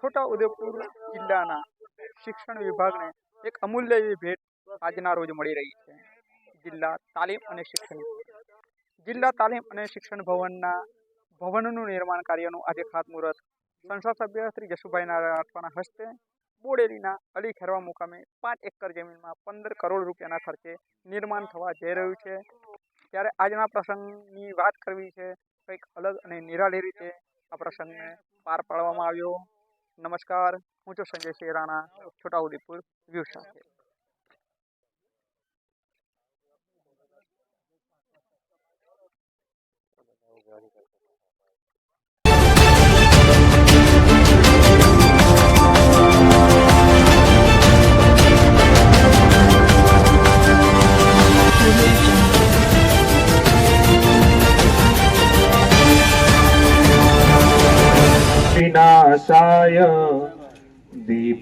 છોટા ઉદેપુર જિલ્લાના શિક્ષણ વિભાગને એક અમૂલ્ય એવી ભેટ આજના રોજ મળી રહી છે. જિલ્લા તાલીમ અને શિક્ષણ જિલ્લા તાલીમ અને શિક્ષણ ભવનના ભવનનું નિર્માણ કાર્યનું આજે ખાતમુહૂર્ત. સંસદ સભ્ય શ્રી જશુભાઈ નારાયણના હસ્તે બોડેલીના અલી ખેરવા મુકામે પાંચ એકર જમીનમાં પંદર કરોડ રૂપિયાના ખર્ચે નિર્માણ થવા જઈ રહ્યું છે. ત્યારે આજના પ્રસંગની વાત કરવી છે, કંઈક અલગ અને નિરાળી રીતે આ પ્રસંગને પાર પાડવામાં આવ્યો. નમસ્કાર. હું છું સંજય સિંહ રાણા છોટાઉદેપુર વ્યૂ સાથે.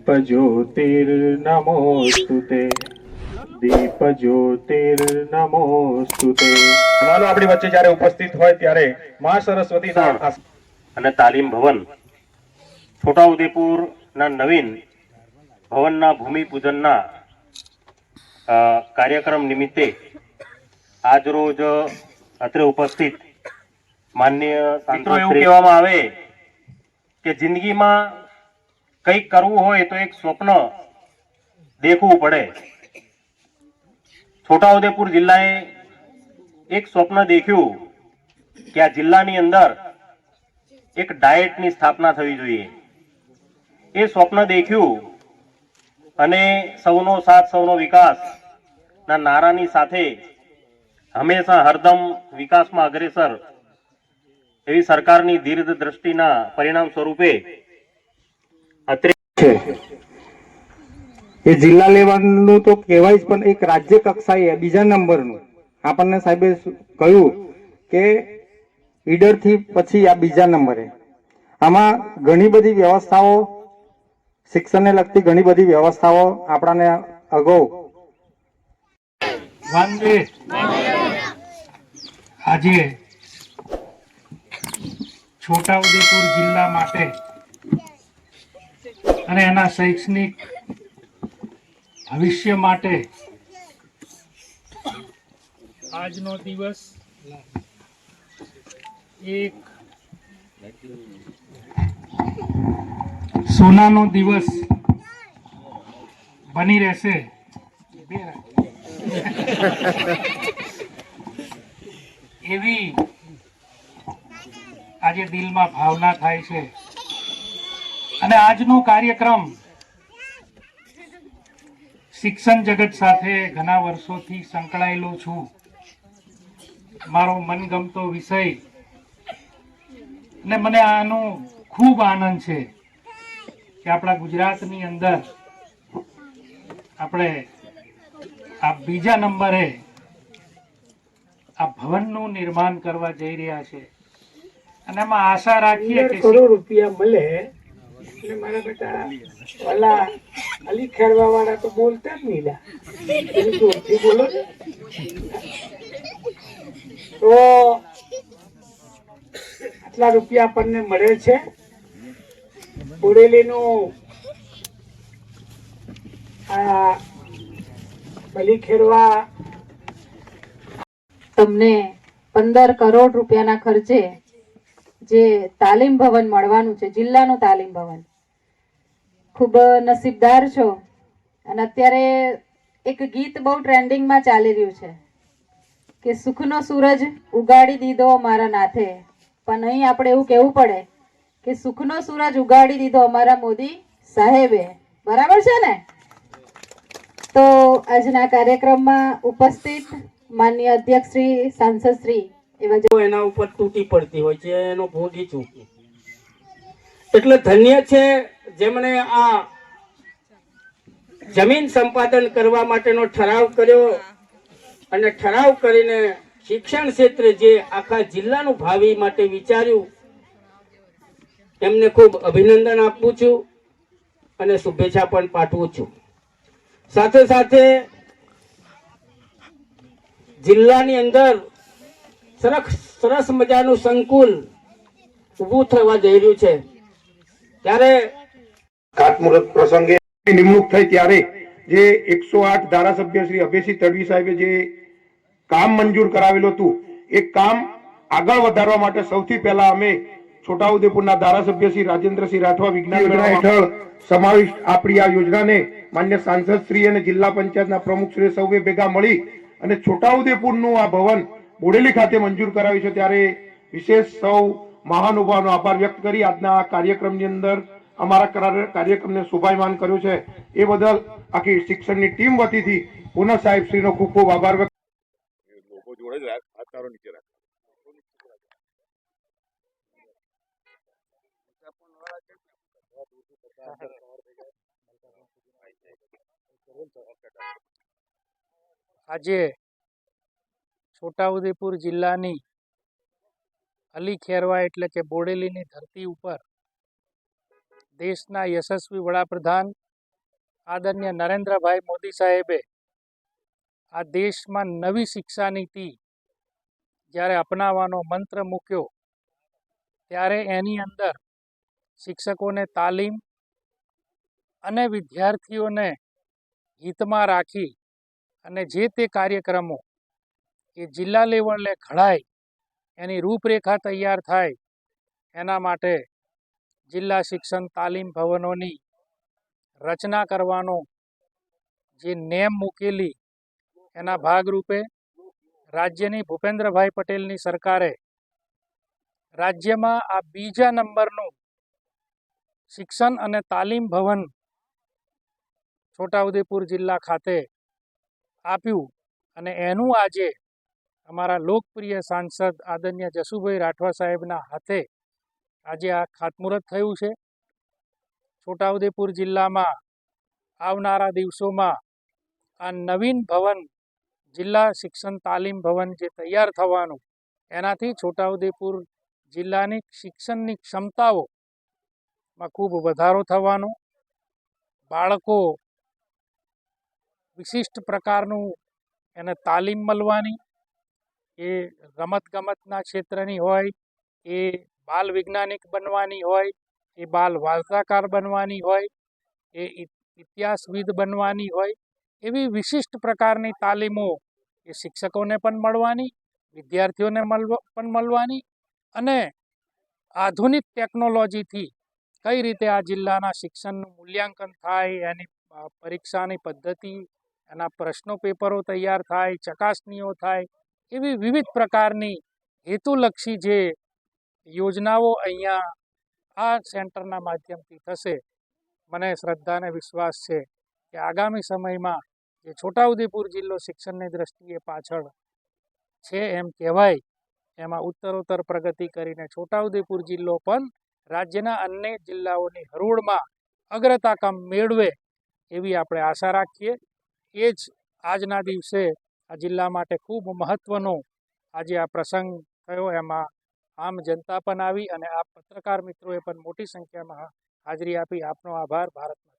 દીપજ્યોતિર્નમોસ્તુ તે દીપજ્યોતિર્નમોસ્તુ તે માનો આપણી વચ્ચે જ્યારે ઉપસ્થિત હોય ત્યારે મા સરસ્વતી અને તાલીમ ભવન છોટાઉદેપુર ના નવીન ભવનના ભૂમિપૂજનના કાર્યક્રમ નિમિત્તે આજરોજ અત્રે ઉપસ્થિત માન્ય મિત્રો એવું કહેવામાં આવે કે જિંદગીમાં કંઈક કરવું હોય તો એક સ્વપ્ન દેખવું પડે. છોટાઉદેપુર જિલ્લાએ એક સ્વપ્ન દેખ્યું કે આ જિલ્લાની અંદર એક ડાયટની સ્થાપના થવી જોઈએ. એ સ્વપ્ન દેખ્યું અને સૌનો સાથ, સૌનો વિકાસ ના નારાની સાથે હંમેશા હરદમ વિકાસમાં અગ્રેસર એવી સરકારની દીર્ઘ દ્રષ્ટિના પરિણામ સ્વરૂપે છે. એ જિલ્લા લેવલનું તો કહેવાય જ, પણ એક રાજ્ય કક્ષાએ, બીજા નંબરનું. આપણને સાહેબે કહ્યું કે ઈડરથી પછી આ બીજા નંબરે. આમાં ઘણી બધી વ્યવસ્થાઓ, શિક્ષણને લગતી ઘણી બધી વ્યવસ્થાઓ આપણાને અગાઉ. આજે છોટાઉદેપુર જિલ્લા માટે અને એના શૈક્ષણિક ભવિષ્ય માટે આજનો દિવસ એક સોનાનો દિવસ બની રહેશે. એવી આજે દિલમાં ભાવના થાય છે. અને આજનો કાર્યક્રમ શિક્ષણ જગત સાથે ઘણા વર્ષોથી સંકળાયેલો છું. મારો મનગમતો વિષય અને મને આનો ખૂબ આનંદ છે કે આપણા ગુજરાતની અંદર આપણે આ બીજા નંબરે આ ભવનનું નિર્માણ કરવા જઈ રહ્યા છે. અને એમાં આશા રાખીએ કે કરોડ રૂપિયા મળે અલી ખેડવા વાળા તો બોલતા જ નહીં બોલો તો આટલા રૂપિયા આપણને મળે છે. બોડેલીનું આ બલી ખેડવા તમને પંદર કરોડ રૂપિયાના ખર્ચે જે તાલીમ ભવન મળવાનું છે, જિલ્લાનું તાલીમ ભવન. ખૂબ નસીબદાર છો અને અત્યારે એક ગીત બહુ ટ્રેન્ડિંગમાં ચાલી રહ્યું છે કે સુખનો સૂરજ ઉગાડી દીધો અમારા નાથે. પણ અહીં આપણે એવું કહેવું પડે કે સુખનો સૂરજ ઉગાડી દીધો અમારા મોદી સાહેબે. બરાબર છે ને? તો આજના કાર્યક્રમમાં ઉપસ્થિત માન્ય અધ્યક્ષ શ્રી, સાંસદ શ્રી એના ઉપર તૂટી પડતી હોય છે, એનો ભોગી ચૂકી. એટલે ધન્ય છે જેમણે આ જમીન સંપાદન કરવા માટેનો ઠરાવ કર્યો અને ઠરાવ કરીને શિક્ષણ ક્ષેત્રે જે આખા જિલ્લાનું ભાવિ માટે વિચાર્યું, એમને ખૂબ અભિનંદન આપું છું અને શુભેચ્છા પણ પાઠવું છું. સાથે સાથે જિલ્લાની અંદર સરસ સરસ મજાનું સંકુલ ઊભું થવા જઈ રહ્યું છે. ત્યારે કાટમુહૂર્ત પ્રસંગે નિમણૂક થઈ ત્યારે જે એકસો આઠ ધારાસભ્ય શ્રી અભયસિંહ તડવી સાહેબે જે કામ મંજૂર કરાવેલું હતું એ કામ આગળ વધારવા માટે સૌથી પહેલા અમે છોટાઉદેપુરના ધારાસભ્ય શ્રી રાજેન્દ્રસિંહ રાઠવા વિજ્ઞાન યોજના હેઠળ સમાવિષ્ટ આપણી આ યોજનાને માન્ય સાંસદ શ્રી અને જિલ્લા પંચાયતના પ્રમુખ શ્રી સૌએ ભેગા મળી અને છોટાઉદેપુરનું આ ભવન બોડેલી ખાતે મંજૂર કરાવી છે ત્યારે વિશેષ સૌ મહાનુભાવનો આભાર વ્યક્ત કરી આજના આ કાર્યક્રમની અંદર અમારા કાર્યક્રમને શોભાયમાન કર્યું છે. એ બદલ આખી શિક્ષણની ટીમ વતીથી પુનઃ સાહેબ શ્રીનો ખૂબ ખૂબ આભાર વ્યક્ત આજે છોટાઉદેપુર જિલ્લાની અલી ખેરવા એટલે કે બોડેલીની ધરતી ઉપર દેશના યશસ્વી વડાપ્રધાન આદરણીય નરેન્દ્રભાઈ મોદી સાહેબે આ દેશમાં નવી શિક્ષા નીતિ જ્યારે અપનાવવાનો મંત્ર મૂક્યો, ત્યારે એની અંદર શિક્ષકોને તાલીમ અને વિદ્યાર્થીઓને હિતમાં રાખી અને જે તે કાર્યક્રમો એ જિલ્લા લેવલે ઘડાય, એની રૂપરેખા તૈયાર થાય, એના માટે જિલ્લા શિક્ષણ તાલીમ ભવનોની રચના કરવાનો જે નેમ મૂકેલી, એના ભાગરૂપે રાજ્યની ભૂપેન્દ્રભાઈ પટેલની સરકારે રાજ્યમાં આ બીજા નંબરનું શિક્ષણ અને તાલીમ ભવન છોટાઉદેપુર જિલ્લા ખાતે આપ્યું અને એનું આજે અમારા લોકપ્રિય સાંસદ આદરણીય જસુભાઈ રાઠવા સાહેબના હાથે આજે આ ખાતમુહૂર્ત થયું છે. છોટાઉદેપુર જિલ્લામાં આવનારા દિવસોમાં આ નવીન ભવન, જિલ્લા શિક્ષણ તાલીમ ભવન જે તૈયાર થવાનું, એનાથી છોટાઉદેપુર જિલ્લાની શિક્ષણની ક્ષમતાઓમાં ખૂબ વધારો થવાનો, બાળકો વિશિષ્ટ પ્રકારનું એને તાલીમ મળવાની એ રમતગમતના ક્ષેત્રની હોય, એ બાલ વૈજ્ઞાનિક બનવાની હોય, એ બાલ વાર્તાકાર બનવાની હોય, એ ઇતિહાસવિદ બનવાની હોય, એવી વિશિષ્ટ પ્રકારની તાલીમો એ શિક્ષકોને પણ મળવાની, વિદ્યાર્થીઓને પણ મળવાની અને આધુનિક ટેકનોલોજીથી કઈ રીતે આ જિલ્લાના શિક્ષણનું મૂલ્યાંકન થાય, એની પરીક્ષાની પદ્ધતિ, એના પ્રશ્નો પેપરો તૈયાર થાય, ચકાસણીઓ થાય એવી વિવિધ પ્રકારની હેતુલક્ષી જે યોજનાઓ અહીંયા આ સેન્ટરના માધ્યમથી થશે. મને શ્રદ્ધા અને વિશ્વાસ છે કે આગામી સમયમાં જે છોટાઉદેપુર જિલ્લો શિક્ષણની દ્રષ્ટિએ પાછળ છે એમ કહેવાય, એમાં ઉત્તરોત્તર પ્રગતિ કરીને છોટાઉદેપુર જિલ્લો પણ રાજ્યના અન્ય જિલ્લાઓની હરોળમાં અગ્રતાકામ મેળવે એવી આપણે આશા રાખીએ. એ જ આજના દિવસે આ જિલ્લા માટે ખૂબ મહત્ત્વનો આજે આ પ્રસંગ થયો. એમાં આમ જનતા પણ આવી અને આ પત્રકાર મિત્રોએ પણ મોટી સંખ્યામાં હાજરી આપી. આપનો આભાર ભારત માતા